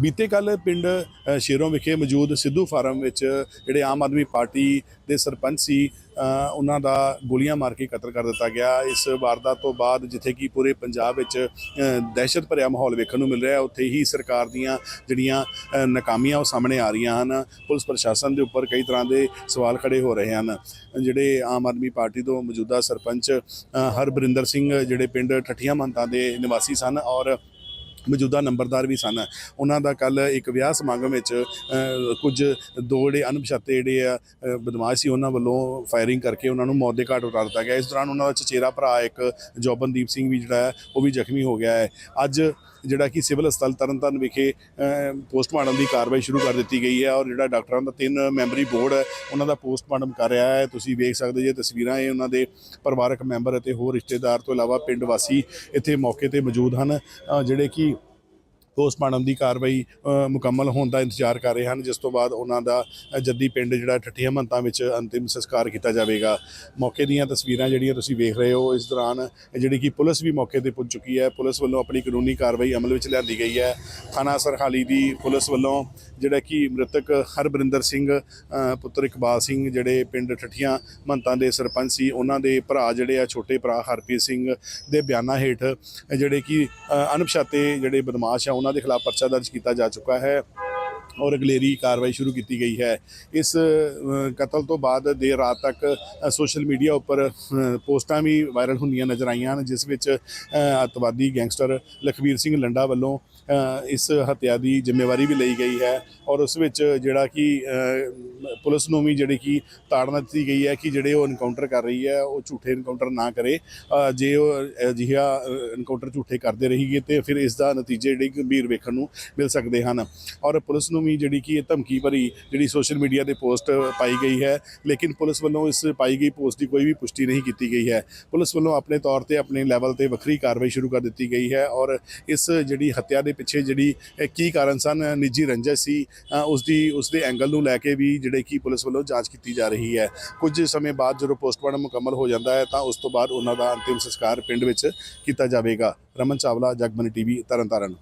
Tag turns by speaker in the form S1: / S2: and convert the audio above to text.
S1: ਬੀਤੇ ਕੱਲ ਪਿੰਡ ਸ਼ੇਰੋਂ ਵਿਖੇ ਮੌਜੂਦ ਸਿੱਧੂ ਫਾਰਮ ਵਿੱਚ ਜਿਹੜੇ ਆਮ ਆਦਮੀ ਪਾਰਟੀ ਦੇ ਸਰਪੰਚ ਸੀ ਉਹਨਾਂ ਦਾ ਗੋਲੀਆਂ ਮਾਰ ਕੇ ਕਤਲ ਕਰ ਦਿੱਤਾ ਗਿਆ। ਇਸ ਵਾਰਦਾਤ ਤੋਂ ਬਾਅਦ ਜਿੱਥੇ ਕਿ ਪੂਰੇ ਪੰਜਾਬ ਵਿੱਚ ਦਹਿਸ਼ਤ ਭਰਿਆ ਮਾਹੌਲ ਵੇਖਣ ਨੂੰ ਮਿਲ ਰਿਹਾ, ਉੱਥੇ ਹੀ ਸਰਕਾਰ ਦੀਆਂ ਜਿਹੜੀਆਂ ਨਾਕਾਮੀਆਂ ਉਹ ਸਾਹਮਣੇ ਆ ਰਹੀਆਂ ਹਨ। ਪੁਲਿਸ ਪ੍ਰਸ਼ਾਸਨ ਦੇ ਉੱਪਰ ਕਈ ਤਰ੍ਹਾਂ ਦੇ ਸਵਾਲ ਖੜੇ ਹੋ ਰਹੇ ਹਨ। ਜਿਹੜੇ ਆਮ ਆਦਮੀ ਪਾਰਟੀ ਤੋਂ ਮੌਜੂਦਾ ਸਰਪੰਚ ਹਰਬਰਿੰਦਰ ਸਿੰਘ, ਜਿਹੜੇ ਪਿੰਡ ਠੱਠੀਆਂ ਮੰਤਾਂ ਦੇ ਨਿਵਾਸੀ ਸਨ ਔਰ ਮੌਜੂਦਾ ਨੰਬਰਦਾਰ ਵੀ ਸਨ। ਉਹਨਾਂ ਦਾ ਕੱਲ ਇੱਕ ਵਿਆਹ ਸਮਾਗਮ ਵਿੱਚ ਕੁਝ ਦੋ ਜਿਹੜੇ ਅਣਪਛਾਤੇ ਜਿਹੜੇ ਆ ਬਦਮਾਸ਼ ਸੀ, ਉਹਨਾਂ ਵੱਲੋਂ ਫਾਇਰਿੰਗ ਕਰਕੇ ਉਹਨਾਂ ਨੂੰ ਮੌਤ ਦੇ ਘਾਟ ਉਤਾਰ ਦਿੱਤਾ ਗਿਆ। ਇਸ ਦੌਰਾਨ ਉਹਨਾਂ ਦਾ ਚਚੇਰਾ ਭਰਾ ਇੱਕ ਜੋਬਨਦੀਪ ਸਿੰਘ ਵੀ ਜਿਹੜਾ ਹੈ, ਉਹ ਵੀ ਜ਼ਖਮੀ ਹੋ ਗਿਆ ਹੈ। ਅੱਜ ਜਿਹੜਾ ਕਿ ਸਿਵਲ ਹਸਪਤਾਲ ਤਰਨਤਾਰਨ ਵਿਖੇ ਪੋਸਟਮਾਰਟਮ ਦੀ ਕਾਰਵਾਈ ਸ਼ੁਰੂ ਕਰ ਦਿੱਤੀ ਗਈ ਹੈ ਔਰ ਜਿਹੜਾ ਡਾਕਟਰਾਂ ਦਾ ਤਿੰਨ ਮੈਂਬਰੀ ਬੋਰਡ ਹੈ, ਉਹਨਾਂ ਦਾ ਪੋਸਟਮਾਰਟਮ ਕਰ ਰਿਹਾ ਹੈ। ਤੁਸੀਂ ਵੇਖ ਸਕਦੇ ਜੇ ਤਸਵੀਰਾਂ, ਇਹ ਉਹਨਾਂ ਦੇ ਪਰਿਵਾਰਕ ਮੈਂਬਰ ਅਤੇ ਹੋਰ ਰਿਸ਼ਤੇਦਾਰ ਤੋਂ ਇਲਾਵਾ ਪਿੰਡ ਵਾਸੀ ਇੱਥੇ ਮੌਕੇ ਤੇ ਮੌਜੂਦ ਹਨ। ਜਿਹੜੇ ਕਿ ਪੋਸਟਮਾਰਟਮ ਦੀ ਕਾਰਵਾਈ ਮੁਕੰਮਲ ਹੋਣ ਦਾ ਇੰਤਜ਼ਾਰ ਕਰ ਰਹੇ ਹਨ, ਜਿਸ ਤੋਂ ਬਾਅਦ ਉਹਨਾਂ ਦਾ ਜੱਦੀ ਪਿੰਡ ਜਿਹੜਾ ਠੱਠੀਆਂ ਮੰਤਾਂ ਵਿੱਚ ਅੰਤਿਮ ਸੰਸਕਾਰ ਕੀਤਾ ਜਾਵੇਗਾ। ਮੌਕੇ ਦੀਆਂ ਤਸਵੀਰਾਂ ਜਿਹੜੀਆਂ ਤੁਸੀਂ ਵੇਖ ਰਹੇ ਹੋ, ਇਸ ਦੌਰਾਨ ਜਿਹੜੀ ਕਿ ਪੁਲਿਸ ਵੀ ਮੌਕੇ ਤੇ ਪੁੱਜ ਚੁੱਕੀ ਹੈ। ਪੁਲਿਸ ਵੱਲੋਂ ਆਪਣੀ ਕਾਨੂੰਨੀ ਕਾਰਵਾਈ ਅਮਲ ਵਿੱਚ ਲਿਆਂਦੀ ਗਈ ਹੈ। ਥਾਣਾ ਸਰਹਾਲੀ ਦੀ ਪੁਲਿਸ ਵੱਲੋਂ ਜਿਹੜਾ ਕਿ ਮ੍ਰਿਤਕ ਹਰਬਰਿੰਦਰ ਸਿੰਘ ਪੁੱਤਰ ਇਕਬਾਲ ਸਿੰਘ ਜਿਹੜੇ ਪਿੰਡ ਠੱਠੀਆਂ ਮੰਤਾਂ ਦੇ ਸਰਪੰਚ ਸੀ, ਉਹਨਾਂ ਦੇ ਭਰਾ ਜਿਹੜੇ ਆ, ਛੋਟੇ ਭਰਾ ਹਰਪ੍ਰੀਤ ਸਿੰਘ ਦੇ ਬਿਆਨਾਂ ਹੇਠ ਜਿਹੜੇ ਕਿ ਅਣਪਛਾਤੇ ਜਿਹੜੇ ਬਦਮਾਸ਼ ਆ ਉਹਨਾਂ ਦੇ ਖਿਲਾਫ ਪਰਚਾ ਦਰਜ ਕੀਤਾ ਜਾ ਚੁੱਕਾ ਹੈ। ਔਰ ਅਗਲੇਰੀ ਕਾਰਵਾਈ ਸ਼ੁਰੂ ਕੀਤੀ ਗਈ ਹੈ। ਇਸ ਕਤਲ ਤੋਂ ਬਾਅਦ ਦੇਰ ਰਾਤ ਤੱਕ ਸੋਸ਼ਲ ਮੀਡੀਆ ਉੱਪਰ ਪੋਸਟਾਂ ਵੀ ਵਾਇਰਲ ਹੁੰਦੀਆਂ ਨਜ਼ਰ ਆਈਆਂ ਹਨ ਜਿਸ ਵਿੱਚ ਅ, ਅੱਤਵਾਦੀ ਗੈਂਗਸਟਰ ਲਖਵੀਰ ਸਿੰਘ ਲੰਡਾ ਵੱਲੋਂ ਇਸ ਹੱਤਿਆ ਦੀ ਜ਼ਿੰਮੇਵਾਰੀ ਵੀ ਲਈ ਗਈ ਹੈ ਔਰ ਉਸ ਵਿੱਚ ਜਿਹੜਾ ਕਿ ਪੁਲਿਸ ਨੂੰ ਵੀ ਜਿਹੜੀ ਕਿ ਤਾੜਨਾ ਦਿੱਤੀ ਗਈ ਹੈ ਕਿ ਜਿਹੜੇ ਉਹ ਐਨਕਾਊਂਟਰ ਕਰ ਰਹੀ ਹੈ ਉਹ ਝੂਠੇ ਐਨਕਾਊਂਟਰ ਨਾ ਕਰੇ। ਜੇ ਉਹ ਅਜਿਹਾ ਐਨਕਾਊਂਟਰ ਝੂਠੇ ਕਰਦੇ ਰਹੀਗੇ ਤੇ ਫਿਰ ਇਸ ਦਾ ਨਤੀਜੇ ਜਿਹੜੇ ਗੰਭੀਰ ਵੇਖਣ ਨੂੰ ਮਿਲ ਸਕਦੇ ਹਨ। ਔਰ ਪੁਲਿਸ ਨੂੰ ਵੀ ਜਿਹੜੀ ਕਿ ਇਹ ਧਮਕੀ ਭਰੀ ਜਿਹੜੀ ਸੋਸ਼ਲ ਮੀਡੀਆ ਤੇ ਪੋਸਟ ਪਾਈ ਗਈ ਹੈ ਲੇਕਿਨ ਪੁਲਿਸ ਵੱਲੋਂ ਇਸ ਪਾਈ ਗਈ ਪੋਸਟ ਦੀ ਕੋਈ ਵੀ ਪੁਸ਼ਟੀ ਨਹੀਂ ਕੀਤੀ ਗਈ ਹੈ। ਪੁਲਿਸ ਵੱਲੋਂ ਆਪਣੇ ਤੌਰ ਤੇ ਆਪਣੇ ਲੈਵਲ ਤੇ ਵੱਖਰੀ ਕਾਰਵਾਈ ਸ਼ੁਰੂ ਕਰ ਦਿੱਤੀ ਗਈ ਹੈ ਔਰ ਇਸ ਜਿਹੜੀ ਹੱਤਿਆ ਦੇ ਪਿੱਛੇ ਜਿਹੜੀ ਕੀ ਕਾਰਨ ਸਨ ਨਿੱਜੀ ਰੰਜਿਸ਼ ਸੀ ਅ, ਉਸ ਦੀ ਉਸ ਦੇ ਐਂਗਲ ਨੂੰ ਲੈ ਕੇ ਵੀ ਜਿਹੜੇ ਕਿ ਪੁਲਿਸ ਵੱਲੋਂ ਜਾਂਚ ਕੀਤੀ ਜਾ ਰਹੀ ਹੈ। ਕੁਝ ਸਮੇਂ ਬਾਅਦ ਜਦੋਂ ਪੋਸਟਮਾਰਟਮ ਮੁਕੰਮਲ ਹੋ ਜਾਂਦਾ ਹੈ ਤਾਂ ਉਸ ਤੋਂ ਬਾਅਦ ਉਹਨਾਂ ਦਾ ਅੰਤਿਮ ਸੰਸਕਾਰ ਪਿੰਡ ਵਿੱਚ ਕੀਤਾ ਜਾਵੇਗਾ। ਰਮਨ ਚਾਵਲਾ ਜਗਬਨੀ ਟੀਵੀ ਤਰਨਤਾਰਨ।